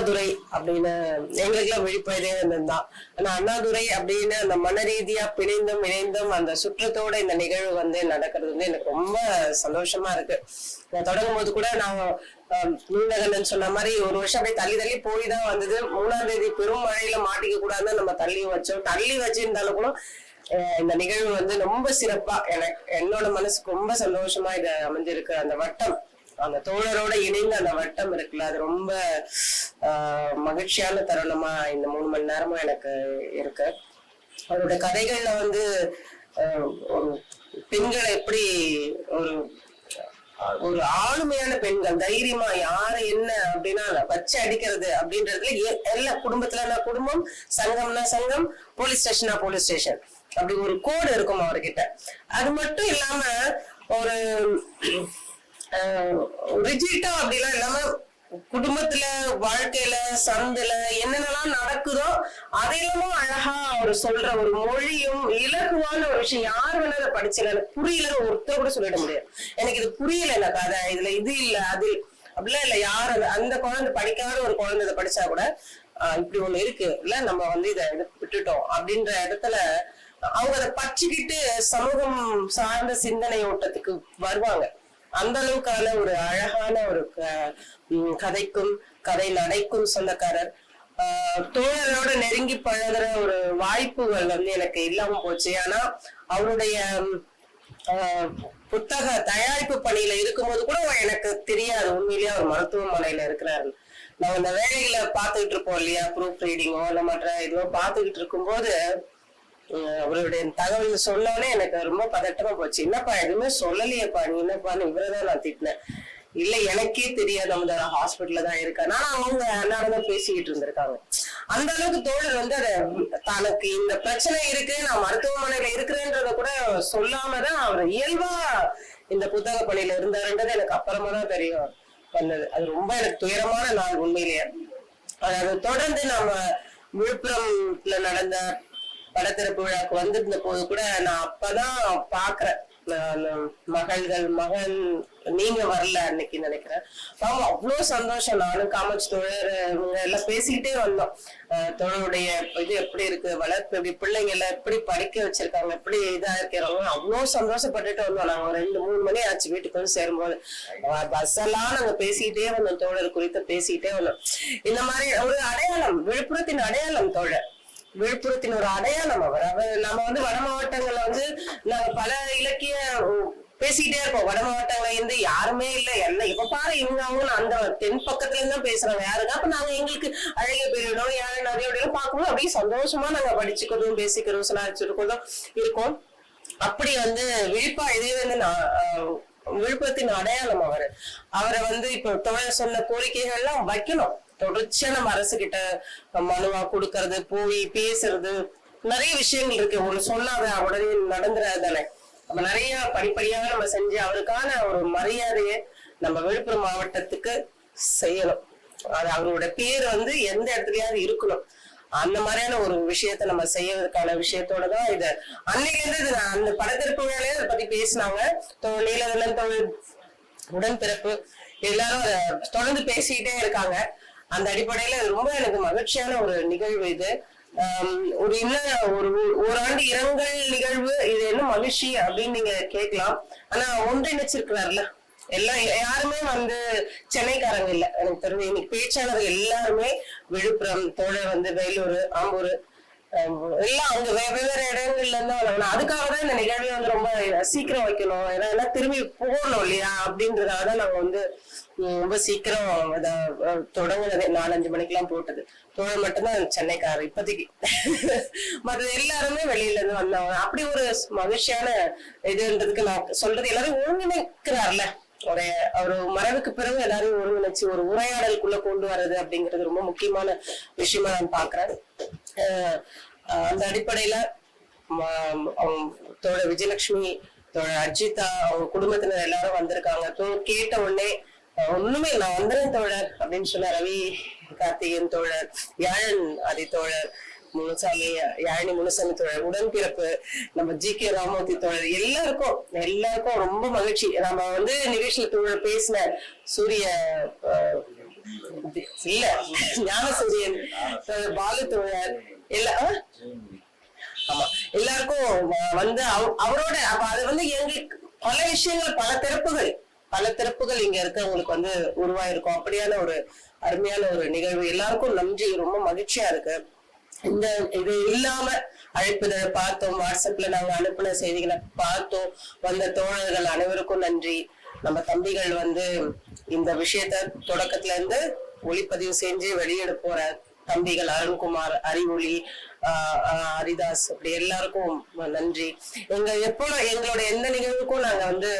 அண்ணாதுரை அப்படின்னு எங்களுக்கெல்லாம் விழிப்பதே தான் ஆனா அண்ணாதுரை அப்படின்னு அந்த மன ரீதியா பிணைந்தும் இணைந்தும் அந்த சுற்றத்தோட இந்த நிகழ்வு வந்து நடக்கிறது வந்து எனக்கு ரொம்ப சந்தோஷமா இருக்கு. நான் தொடங்கும் போது கூட நான் ஆஹ், நூலகண்ணன் சொன்ன மாதிரி ஒரு வருஷம் அப்படியே தள்ளி தள்ளி போய் தான் வந்தது. மூணாம் தேதி பெரும் மழையில மாட்டிக்க கூடாதுன்னு நம்ம தள்ளி வச்சோம். தள்ளி வச்சிருந்தாலும் கூட இந்த நிகழ்வு வந்து ரொம்ப சிறப்பா எனக்கு என்னோட மனசுக்கு ரொம்ப சந்தோஷமா இது அமைஞ்சிருக்கு. அந்த வட்டம் அந்த தோழரோட இணைந்த அந்த வட்டம் இருக்குல்ல அது ரொம்ப ஆஹ், மகிழ்ச்சியான தருணமா இந்த மூணு மணி நேரமா எனக்கு இருக்கு. அவரோட கதைகள்ல வந்து ஒரு பெண்களை எப்படி ஒரு ஒரு ஆளுமையான பெண்கள் தைரியமா யாரு என்ன அப்படின்னா வச்சு அடிக்கிறது அப்படின்றதுல எ- எல்லா குடும்பத்துலனா குடும்பம்? சங்கம்னா சங்கம் போலீஸ் ஸ்டேஷனா போலீஸ் ஸ்டேஷன் அப்படி ஒரு கோடு இருக்கும் அவர்கிட்ட. அது மட்டும் இல்லாம ஒரு ரிஜிட்டா அப்படிலாம் இல்லாம குடும்பத்துல வாழ்க்கையில சந்துல என்னென்னலாம் நடக்குதோ அதையெல்லாம் அழகா அவர் சொல்ற ஒரு மொழியும் இலகுவான ஒரு விஷயம். யார் வேணா அதை படிச்சல புரியலன்னு ஒருத்தர் கூட சொல்லிட முடியாது. எனக்கு இது புரியல எனக்கு கதை இதுல இது இல்ல அது அப்படிலாம் இல்ல. யார் அந்த குழந்தை படிக்காத ஒரு குழந்தை இதை படிச்சா கூட ஆஹ் இப்படி ஒண்ணு இருக்கு. இல்ல நம்ம வந்து இதை விட்டுட்டோம். அப்படின்ற இடத்துல அவங்க அதை பச்சுக்கிட்டு சமூகம் சார்ந்த சிந்தனை ஓட்டத்துக்கு வருவாங்க. அந்த அளவுக்கான ஒரு அழகான ஒரு கதைக்கும் கதை நடைக்கும் சொந்தக்காரர். ஆஹ் தோழரோட நெருங்கி பழகுற ஒரு வாய்ப்புகள் வந்து எனக்கு இல்லாம போச்சு. ஆனா அவருடைய ஆஹ் புத்தக தயாரிப்பு பணியில இருக்கும்போது கூட எனக்கு தெரியாது. உண்மையிலேயே அவர் மருத்துவமனையில இருக்கிறாரு. நம்ம இந்த வேலைகளை பார்த்துக்கிட்டு இருப்போம் இல்லையா? ப்ரூஃப் ரீடிங்கோ இல்ல மற்ற இதுவோ பார்த்துக்கிட்டு இருக்கும்போது அவருடைய தகவல் சொன்னோடனே எனக்கு ரொம்ப பதட்டமா போச்சு. என்னப்பா எதுவுமே சொல்லலையேப்பா நீ என்னப்பான்னு இவரதான் நான் திட்டினேன். இல்ல எனக்கே தெரியாது அவங்க ஹாஸ்பிட்டல்ல தான் இருக்காரு ஆனா அவங்க அன்னாரதான் பேசிக்கிட்டு இருந்திருக்காங்க. அந்த அளவுக்கு தோழர் வந்து அத தனக்கு இந்த பிரச்சனை இருக்கு நான் மருத்துவமனையில இருக்கிறேன்றத கூட சொல்லாமதான் அவர் இயல்பா இந்த புத்தக பணியில இருந்தாருன்றது எனக்கு அப்புறமா தான் தெரியும். வந்தது. அது ரொம்ப எனக்கு துயரமான நாள் உண்மையிலேயே. அதாவது தொடர்ந்து நம்ம விழுப்புரம்ல நடந்த படத்திறப்பு விழாக்கு வந்திருந்த போது கூட நான் அப்பதான் பாக்குறேன். மகள்கள் மகன் நீங்க வரல அன்னைக்கு நினைக்கிறேன். பாவம் அவ்வளவு சந்தோஷம். நானும் காமச்சு தோழர் இவங்க எல்லாம் பேசிக்கிட்டே வந்தோம். தோழருடைய இது எப்படி இருக்கு வளர்ப்பு எப்படி பிள்ளைங்க எல்லாம் எப்படி படிக்க வச்சிருக்காங்க எப்படி இதா இருக்கிறவங்க அவ்வளவு சந்தோஷப்பட்டுட்டு வந்தோம். நாங்க ஒரு ரெண்டு மூணு மணி ஆச்சு வீட்டுக்கு வந்து சேரும்போது. பஸ் எல்லாம் நாங்க பேசிக்கிட்டே வந்தோம். தோழர் குறித்து பேசிக்கிட்டே வந்தோம். இந்த மாதிரி ஒரு அடையாளம் விழுப்புரத்தின் அடையாளம் தோழர். விழுப்புரத்தின் ஒரு அடையாளம் அவர். அவர் நம்ம வந்து வட மாவட்டங்கள்ல வந்து நாங்க பல இலக்கிய உம், பேசிக்கிட்டே இருப்போம். வட மாவட்டங்கள்ல இருந்து யாருமே இல்ல. என்ன இப்ப பாரு இவங்க அவங்க அந்த தென் பக்கத்துல இருந்து பேசுறாங்க. யாருங்க? அப்ப நாங்க எங்களுக்கு அழகிய பெரியவிடம் யாரு நிறைய பார்க்கணும் பார்க்கும்போது அப்படியே சந்தோஷமா நாங்க படிச்சுக்கிறதும் பேசிக்கிறோம் சொல்லாச்சிருக்கிறதும் இருக்கோம். அப்படி வந்து விழிப்பா இதே வந்து நான் ஆஹ், விழுப்புரத்தின் அடையாளம் அவர். அவரை வந்து இப்போ தோழர் சொன்ன கோரிக்கைகள் எல்லாம் வைக்கணும். தொடர்ச்சியா நம்ம அரசு கிட்ட மனுவா கொடுக்கறது போய் பேசுறது நிறைய விஷயங்கள் இருக்கு. ஒண்ணு சொல்லாத உடனே நடந்துடாது தானே? நம்ம நிறைய படிப்படியாக நம்ம செஞ்சு அவருக்கான ஒரு மரியாதையை நம்ம விழுப்புரம் மாவட்டத்துக்கு செய்யணும். அது அவரோட பேர் வந்து எந்த இடத்துலயாவது இருக்கணும். அந்த மாதிரியான ஒரு விஷயத்த நம்ம செய்யறதுக்கான விஷயத்தோட தான் இது அன்னைக்கு இருந்து இது அந்த படத்திற்கு வேலையை அதை பத்தி பேசினாங்க. தோ- தொழில் உடன்பிறப்பு எல்லாரும் அதை தொடர்ந்து பேசிக்கிட்டே இருக்காங்க. அந்த அடிப்படையில ரொம்ப எனக்கு மகிழ்ச்சியான ஒரு நிகழ்வு இது. ஒரு இன்னும் ஒரு ஓராண்டு இரங்கல் நிகழ்வு இது என்ன மகிழ்ச்சி அப்படின்னு நீங்க கேட்கலாம். ஆனா ஒன்றிணைச்சிருக்கிறாருல. எல்லாம் யாருமே வந்து சென்னைக்காரங்க இல்ல. எனக்கு தெரிஞ்சு இன்னைக்கு பேச்சாளர்கள் எல்லாருமே விழுப்புரம் தோழர் வந்து வேலூர் ஆம்பூர் எல்லாம் அங்க வெவ்வேறு இடங்கள்ல இருந்து வராங்க அதுக்காக தான் இந்த நிகழ்வை வந்து ரொம்ப சீக்கிரம் வைக்கணும். ஏன்னா திரும்பி போகணும் இல்லையா? அப்படின்றதால தான் நாங்க வந்து ரொம்ப சீக்கிரம் அதை அஹ், நாலஞ்சு மணிக்கெல்லாம் போட்டது. தோழர் மட்டும்தான் சென்னைக்காரர் இப்போதைக்கு. மற்ற எல்லாருமே வெளியில இருந்து வந்தவங்க. அப்படி ஒரு மகிழ்ச்சியான இதுன்றதுக்கு நான் சொல்றது எல்லாரும் ஒருங்கிணைக்கிறார்ல. ஒரு ஒரு மறைவுக்கு பிறகு எல்லாரும் ஒருங்கிணைச்சு ஒரு உரையாடலுக்குள்ள கொண்டு வர்றது அப்படிங்கிறது ரொம்ப முக்கியமான விஷயமா நான் பாக்குறேன் அந்த அடிப்படையில ம- விஜயலட்சுமி தோழ அர்ஜிதா அவங்க குடும்பத்தினர் எல்லாரும் வந்திருக்காங்க. கேட்ட உடனே ஒண்ணுமே நான் வந்துறேன் தோழர் அப்படின்னு சொன்ன ரவி கார்த்திகேயன் தோழர் யாழன் அதி தோழர் முனுசாமி யாழினி முனுசாமி தோழர் உடன்பிறப்பு நம்ம ஜி கே ராமூர்த்தி தோழர் எல்லாருக்கும் எல்லாருக்கும் ரொம்ப மகிழ்ச்சி. நம்ம வந்து நிகழ்ச்சியில தோழர் பேசின சூரிய இல்ல ஞானசூரியன் பாலு தோழர் இல்ல ஆமா எல்லாருக்கும் வந்து அவரோட அப்ப அது வந்து எங்களுக்கு பல விஷயங்கள் பல திறப்புகள் பல திறப்புகள் இங்க இருக்கவங்களுக்கு வந்து உருவாயிருக்கும். அப்படியான ஒரு அருமையான ஒரு நிகழ்வு. எல்லாருக்கும் நன்றி. ரொம்ப மகிழ்ச்சியா இருக்கு. இந்த இது இல்லாம அழைப்பதை பார்த்தோம். வாட்ஸ்அப்ல நாங்க அனுப்பின செய்திகளை பார்த்தோம். வந்த தோழர்கள் அனைவருக்கும் நன்றி. நம்ம தம்பிகள் வந்து இந்த விஷயத்த தொடக்கத்துல இருந்து ஒளிப்பதிவு செஞ்சு வெளியிட போற தம்பிகள் அருண்குமார் அறிவொளி ஆஹ் ஹரிதாஸ் அப்படி எல்லாருக்கும் நன்றி. எங்க எப்போ எங்களோட எந்த நிகழ்வுக்கும் நாங்க வந்து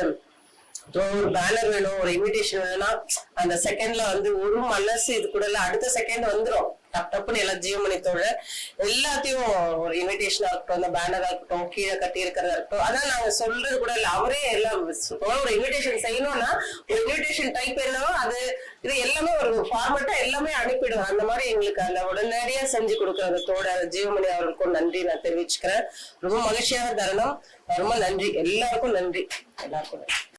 ஒரு பேனர் வேணும் ஒரு இன்விடேஷன் வேணும்னா அந்த செகண்ட்ல வந்து ஒரு மனசு இது கூட இல்ல அடுத்த செகண்ட் வந்துடும் டப் டப்புன்னு எல்லாம் ஜீவமணித்தோட எல்லாத்தையும் ஒரு இன்விடேஷனா இருக்கட்டும் அந்த பேனரா இருக்கட்டும் கீழே கட்டி இருக்கிறதா இருக்கட்டும். அதான் நாங்க சொல்றது கூட இல்ல அவரே எல்லாம் ஒரு இன்விடேஷன் செய்யணும்னா ஒரு இன்விடேஷன் டைப் என்னவோ அது இது எல்லாமே ஒரு ஃபார்மட்டா எல்லாமே அனுப்பிடும் அந்த மாதிரி எங்களுக்கு அந்த உடனடியா செஞ்சு கொடுக்கறதோட ஜீவமணி அவர்களுக்கும் நன்றி நான் தெரிவிச்சுக்கிறேன். ரொம்ப மகிழ்ச்சியான தருணம். ரொம்ப நன்றி. எல்லாருக்கும் நன்றி. எல்லாருக்கும் நன்றி.